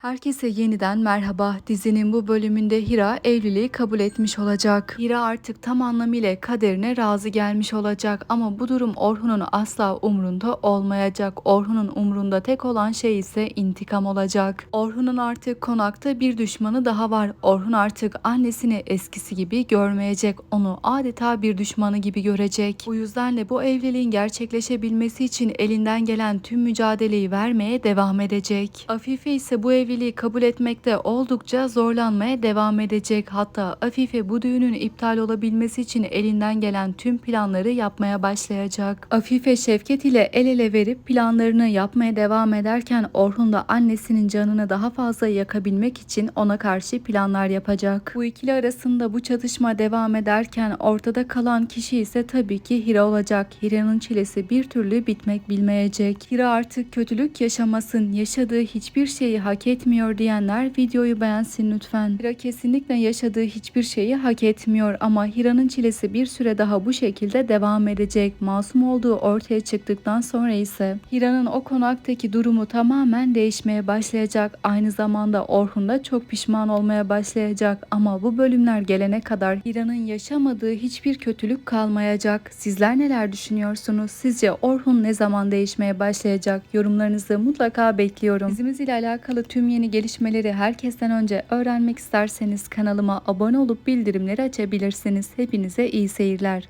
Herkese yeniden merhaba. Dizinin bu bölümünde Hira evliliği kabul etmiş olacak. Hira artık tam anlamıyla kaderine razı gelmiş olacak ama bu durum Orhun'un asla umrunda olmayacak. Orhun'un umrunda tek olan şey ise intikam olacak. Orhun'un artık konakta bir düşmanı daha var. Orhun artık annesini eskisi gibi görmeyecek. Onu adeta bir düşmanı gibi görecek. Bu yüzden de bu evliliğin gerçekleşebilmesi için elinden gelen tüm mücadeleyi vermeye devam edecek. Afife ise bu evliliği kabul etmekte oldukça zorlanmaya devam edecek. Hatta Afife bu düğünün iptal olabilmesi için elinden gelen tüm planları yapmaya başlayacak. Afife Şevket ile el ele verip planlarını yapmaya devam ederken Orhun da annesinin canını daha fazla yakabilmek için ona karşı planlar yapacak. Bu ikili arasında bu çatışma devam ederken ortada kalan kişi ise tabii ki Hira olacak. Hira'nın çilesi bir türlü bitmek bilmeyecek. Hira artık kötülük yaşamasın, yaşadığı hiçbir şeyi hak etmiyor diyenler videoyu beğensin lütfen. Hira kesinlikle yaşadığı hiçbir şeyi hak etmiyor ama Hira'nın çilesi bir süre daha bu şekilde devam edecek. Masum olduğu ortaya çıktıktan sonra ise Hira'nın o konaktaki durumu tamamen değişmeye başlayacak. Aynı zamanda Orhun da çok pişman olmaya başlayacak ama bu bölümler gelene kadar Hira'nın yaşamadığı hiçbir kötülük kalmayacak. Sizler neler düşünüyorsunuz? Sizce Orhun ne zaman değişmeye başlayacak? Yorumlarınızı mutlaka bekliyorum. Dizimiz ile alakalı tüm yeni gelişmeleri herkesten önce öğrenmek isterseniz kanalıma abone olup bildirimleri açabilirsiniz. Hepinize iyi seyirler.